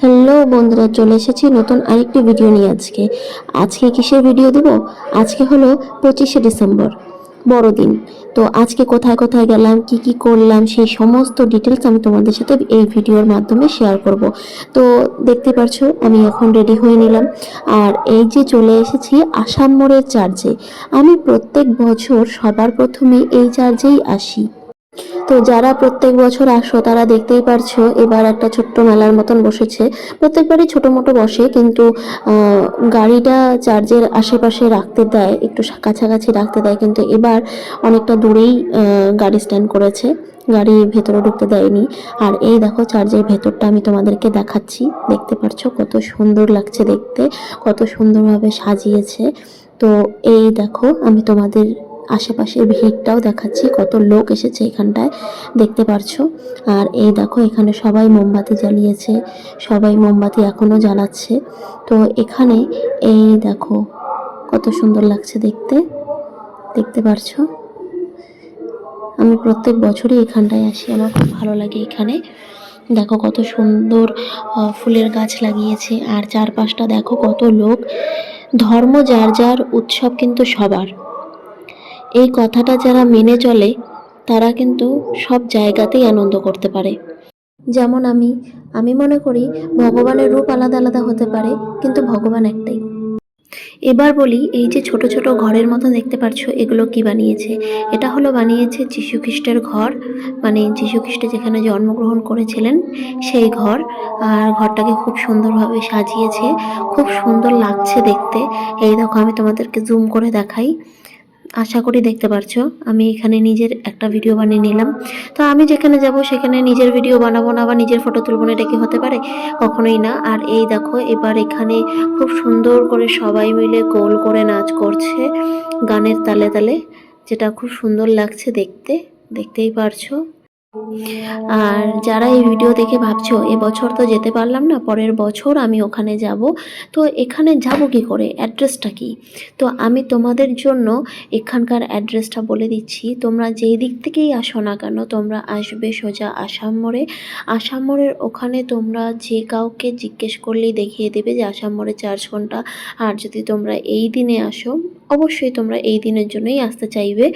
Hello বন্ধুরা, চলে এসেছি নতুন আরেকটি ভিডিও নিয়ে আজকে। আজকে কিসের ভিডিও দেব? আজকে হলো পঁচিশে ডিসেম্বর, বড়দিন। তো আজকে কোথায় কোথায় গেলাম, কি কি করলাম, সেই সমস্ত ডিটেলস আমি তোমাদের সাথে এই ভিডিওর মাধ্যমে শেয়ার করব। তো দেখতে পাচ্ছো আমি এখন রেডি হয়ে নিলাম। আর এই যে চলে এসেছি আসাম মোড়ের চার্চে আমি প্রত্যেক বছর সবার প্রথমে এই চার্চেই আসি। তো যারা প্রত্যেক বছর আসো, তারা দেখতেই পারছ, এবার একটা ছোট্ট মেলার মতন বসেছে। প্রত্যেকবারই ছোটো মোটো বসে, কিন্তু গাড়িটা চার্জের আশেপাশে রাখতে দেয়, একটু কাছাকাছি রাখতে দেয়, কিন্তু এবার অনেকটা দূরেই গাড়ি স্ট্যান্ড করেছে। গাড়ি ভেতরে ঢুকতে দেয়নি। আর এই দেখো, চার্জের ভেতরটা আমি তোমাদেরকে দেখাচ্ছি। দেখতে পারছ কত সুন্দর লাগছে দেখতে, কত সুন্দরভাবে সাজিয়েছে। তো এই দেখো, আমি তোমাদের আশেপাশের ভিড়টাও দেখাচ্ছি। কত লোক এসেছে এখানটায়, দেখতে পারছ? আর এই দেখো, এখানে সবাই মোমবাতি জ্বালিয়েছে, সবাই মোমবাতি এখনও জ্বালাচ্ছে। তো এখানে এই দেখো, কত সুন্দর লাগছে দেখতে। দেখতে পারছ? আমি প্রত্যেক বছরই এখানটায় আসি, আমার খুব ভালো লাগে এখানে। দেখো কত সুন্দর ফুলের গাছ লাগিয়েছে, আর চারপাশটা দেখো কত লোক। ধর্ম যার যার, উৎসব কিন্তু সবার। এই কথাটা যারা মেনে চলে, তারা কিন্তু সব জায়গাতেই আনন্দ করতে পারে। যেমন আমি আমি মনে করি ভগবানের রূপ আলাদা আলাদা হতে পারে, কিন্তু ভগবান একটাই। এবার বলি, এই যে ছোট ছোট ঘরের মতো দেখতে পাচ্ছ এগুলো কি বানিয়েছে? এটা হলো বানিয়েছে খ্রিস্টের ঘর মানে খ্রিস্ট যেখানে জন্মগ্রহণ করেছিলেন, সেই ঘর। আর ঘরটাকে খুব সুন্দরভাবে সাজিয়েছে, খুব সুন্দর লাগছে দেখতে। এই দেখো, আমি তোমাদেরকে জুম করে দেখাই। আশা করি দেখতে পারছ। আমি এখানে নিজের একটা ভিডিও বানিয়ে নিলাম। তো আমি যেখানে যাব, সেখানে নিজের ভিডিও বানাবো না বা নিজের ফটো তুলবো না, এটা কি হতে পারে? কখনোই না। আর এই দেখো, এবার এখানে খুব সুন্দর করে সবাই মিলে গোল করে নাচ করছে গানের তালে তালে, যেটা খুব সুন্দর লাগছে দেখতে। দেখতেই পারছ। আর যারা এই ভিডিও দেখে ভাবছ এবছর তো যেতে পারলাম না, পরের বছর আমি ওখানে যাব। তো এখানে যাব কি করে? অ্যাড্রেসটা কি? তো আমি তোমাদের জন্য এখানকার অ্যাড্রেসটা বলে দিচ্ছি। তোমরা যেই দিক থেকেই আসো না কেন, তোমরা আসবে সোজা আসাম মোড়ে। আসাম মোড়ের ওখানে তোমরা যে কাউকে জিজ্ঞেস করলেই দেখিয়ে দেবে যে আসাম মোড়ে চার্জ কোনটা আর যদি তোমরা এই দিনে আসো অবশ্যই তোমরা এই দিনের জন্যই আসতে চাইবে।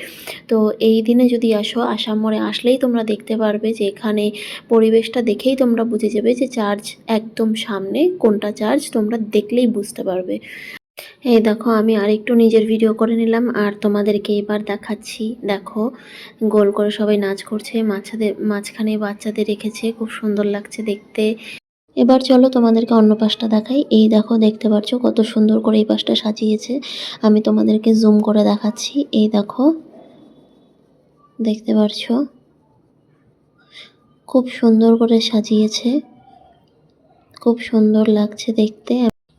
তো এই দিনে যদি আসো, আসাম মোড়ে আসলেই তোমরা দেখতে পারবে যে এখানে পরিবেশটা দেখেই তোমরা বুঝে যাবে যে চার্চ একদম সামনে কোনটা চার্চ তোমরা দেখলেই বুঝতে পারবে। এই দেখো, আমি আরেকটু নিজের ভিডিও করে নিলাম আর তোমাদেরকে এবার দেখাচ্ছি। দেখো, গোল করে সবাই নাচ করছে, মাছাদের, মাঝখানে বাচ্চাদের রেখেছে, খুব সুন্দর লাগছে দেখতে। এবার চলো তোমাদেরকে অন্য পাশটা দেখাই। এই দেখো, দেখতে পাচ্ছ কত সুন্দর করে এই পাশটা সাজিয়েছে। আমি তোমাদেরকে জুম করে দেখাচ্ছি। এই দেখো, দেখতে পারছ? খুব সুন্দর করে সাজিয়েছে। খুব সুন্দর লাগছে দেখতে।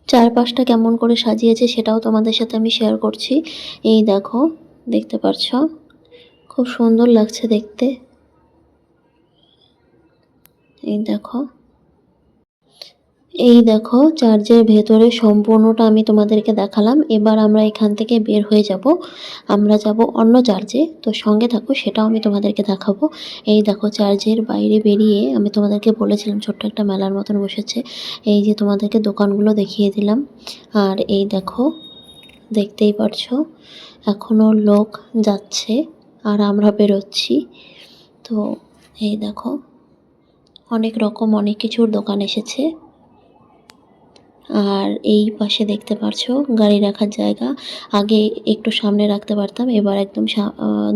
চারপাশটা কেমন করে সাজিয়েছে সেটাও তোমাদের সাথে আমি শেয়ার করছি। এই দেখো, দেখতে পাচ্ছ খুব সুন্দর লাগছে দেখতে। এই দেখো এই দেখো চার্জের ভেতরে সম্পূর্ণটা আমি তোমাদেরকে দেখালাম। এবার আমরা এখান থেকে বের হয়ে যাব। আমরা যাব অন্য চার্জে। তো সঙ্গে থাকো, সেটাও আমি তোমাদেরকে দেখাবো। এই দেখো চার্জের বাইরে বেরিয়ে আমি তোমাদেরকে বলেছিলাম, ছোট্ট একটা মেলার মতন বসেছে। এই যে তোমাদেরকে দোকানগুলো দেখিয়ে দিলাম। আর এই দেখো, দেখতেই পারছ এখনও লোক যাচ্ছে আর আমরা বেরোচ্ছি। তো এই দেখো, অনেক রকম অনেক কিছুর দোকান এসেছে। আর এই পাশে দেখতে পারছ, গাড়ি রাখার জায়গা। আগে একটু সামনে রাখতে পারতাম, এবার একদম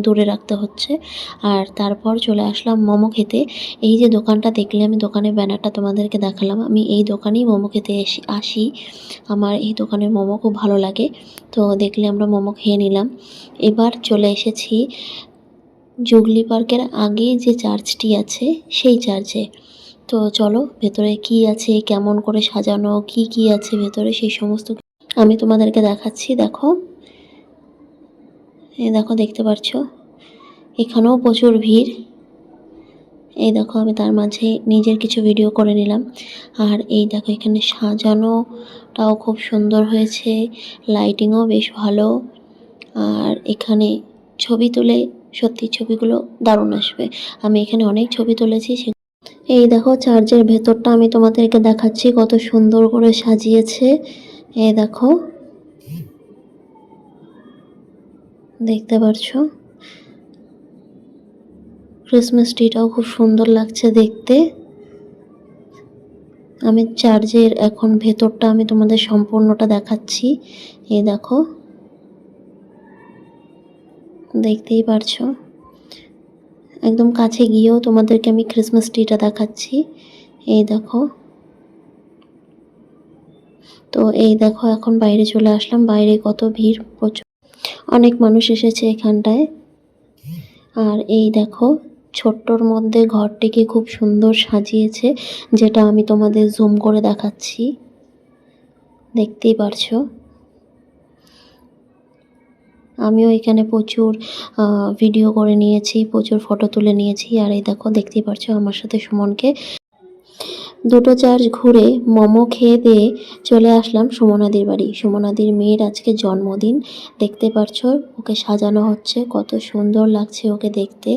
দূরে রাখতে হচ্ছে। আর তারপর চলে আসলাম মোমো খেতে। এই যে দোকানটা দেখলে, আমি দোকানের ব্যানারটা তোমাদেরকে দেখালাম। আমি এই দোকানেই মোমো খেতে আসি। আমার এই দোকানের মোমো খুব ভালো লাগে। তো দেখলে আমরা মোমো খেয়ে নিলাম। এবার চলে এসেছি জুগলি পার্কের আগে যে চার্চটি আছে, সেই চার্চে। তো চলো, ভেতরে কি আছে, কেমন করে সাজানো, কি কি আছে ভেতরে, সেই সমস্ত আমি তোমাদেরকে দেখাচ্ছি, দেখো। এই দেখো, দেখতে পাচ্ছ এখানেও প্রচুর ভিড়। এই দেখো, আমি তার মাঝে নিজের কিছু ভিডিও করে নিলাম। আর এই দেখো, এখানে সাজানোটাও খুব সুন্দর হয়েছে লাইটিংও বেশ ভালো। আর এখানে ছবি তুলে, সত্যি ছবিগুলো দারুণ আসবে। আমি এখানে অনেক ছবি তুলেছি এই দেখো চার্চের ভেতরটা আমি তোমাদেরকে দেখাচ্ছি কত সুন্দর করে সাজিয়েছে। এই দেখো। দেখতে পারছ? ক্রিসমাস ট্রিটাও খুব সুন্দর লাগছে দেখতে। আমি চার্চের এখন ভেতরটা আমি তোমাদের সম্পূর্ণটা দেখাচ্ছি। এই দেখো। দেখতেই পারছ? একদম কাছে গিয়েও তোমাদেরকে আমি ক্রিসমাস ট্রিটা দেখাচ্ছি। এই দেখো। তো এই দেখো, এখন বাইরে চলে আসলাম। বাইরে কত ভিড়, প্রচুর। অনেক মানুষ এসেছে এখানটায়। আর এই দেখো, ছোট্টর মধ্যে ঘরটিকে খুব সুন্দর সাজিয়েছে, যেটা আমি তোমাদের জুম করে দেখাচ্ছি। দেখতেই পারছ? আমিও এখানে প্রচুর ভিডিও করে নিয়েছি, প্রচুর ফটো তুলে নিয়েছি। আর এই দেখো, দেখতেই পারছ আমার সাথে সুমনকে। দুটো চার্চ ঘুরে মোমো খেয়ে দিয়ে চলে আসলাম সুমনাদির বাড়ি। সুমনাদির মেয়ের আজকে জন্মদিন। দেখতে পারছ, ওকে সাজানো হচ্ছে, কত সুন্দর লাগছে ওকে দেখতে।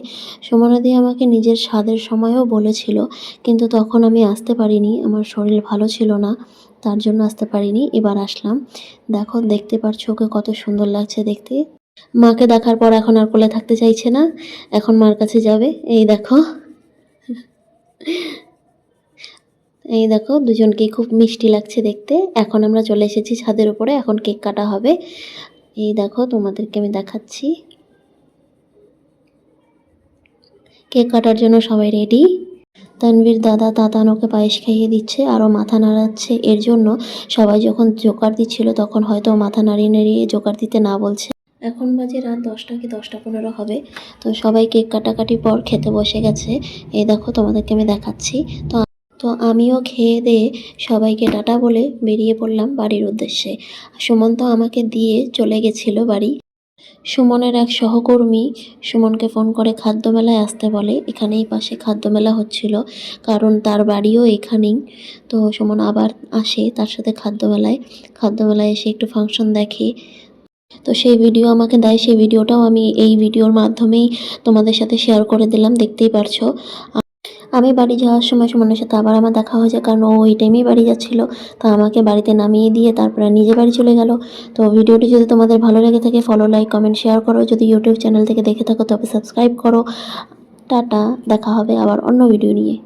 সুমনাদি আমাকে নিজের স্বাদের সময়ও বলেছিল, কিন্তু তখন আমি আসতে পারিনি, আমার শরীর ভালো ছিল না, তার জন্য আসতে পারিনি, এবার আসলাম। দেখো, দেখতে পারছ ওকে কত সুন্দর লাগছে দেখতে। মাকে দেখার পর এখন আর কোলে থাকতে চাইছে না। এখন মার কাছে যাবে। এই দেখো। এই দেখো, দুজনকেই খুব মিষ্টি লাগছে দেখতে। এখন আমরা চলে এসেছি ছাদের উপরে। এখন কেক কাটা হবে। এই দেখো, তোমাদেরকে আমি দেখাচ্ছি। কেক কাটার জন্য সবাই রেডি তানভীর দাদা তাতানোকে পায়েস খাইয়ে দিচ্ছে আরও মাথা নাড়াচ্ছে। এর জন্য সবাই যখন জোকার দিচ্ছিল তখন হয়তো মাথা নাড়িয়ে নাড়িয়ে জোকার দিতে না বলছে। এখন বাজে রাত দশটা কি দশটা পনেরো হবে। তো সবাই কেক কাটাকাটি পর খেতে বসে গেছে। এই দেখো তোমাদেরকে আমি দেখাচ্ছি। তো তো আমিও খেয়ে দিয়ে সবাইকে টাটা বলে বেরিয়ে পড়লাম বাড়ির উদ্দেশ্যে। সুমন তো আমাকে দিয়ে চলে গেছিল বাড়ি। সুমনের এক সহকর্মী সুমনকে ফোন করে খাদ্যমেলায় আসতে বলে। এখানেই পাশে খাদ্যমেলা হচ্ছিল, কারণ তার বাড়িও এখানেই। তো সুমন আবার আসে তার সাথে খাদ্যমেলায়। খাদ্যমেলায় এসে একটু ফাংশন দেখে। তো সেই ভিডিও আমাকে দেয়, সেই ভিডিওটাও আমি এই ভিডিওর মাধ্যমেই তোমাদের সাথে শেয়ার করে দিলাম, দেখতেই পারছ। আমি বাড়ি যাওয়ার সময় সুমনের সাথে আবার আমার দেখা হয়েছে কারণ ও ওই টাইমেই বাড়ি যাচ্ছিল। তো আমাকে বাড়িতে নামিয়ে দিয়ে তারপরে নিজে বাড়ি চলে গেল। তো ভিডিওটি যদি তোমাদের ভালো লেগে থাকে ফলো লাইক কমেন্ট শেয়ার করো। যদি ইউটিউব চ্যানেল থেকে দেখে থাকো, তবে সাবস্ক্রাইব করো। টাটা, দেখা হবে আবার অন্য ভিডিও নিয়ে।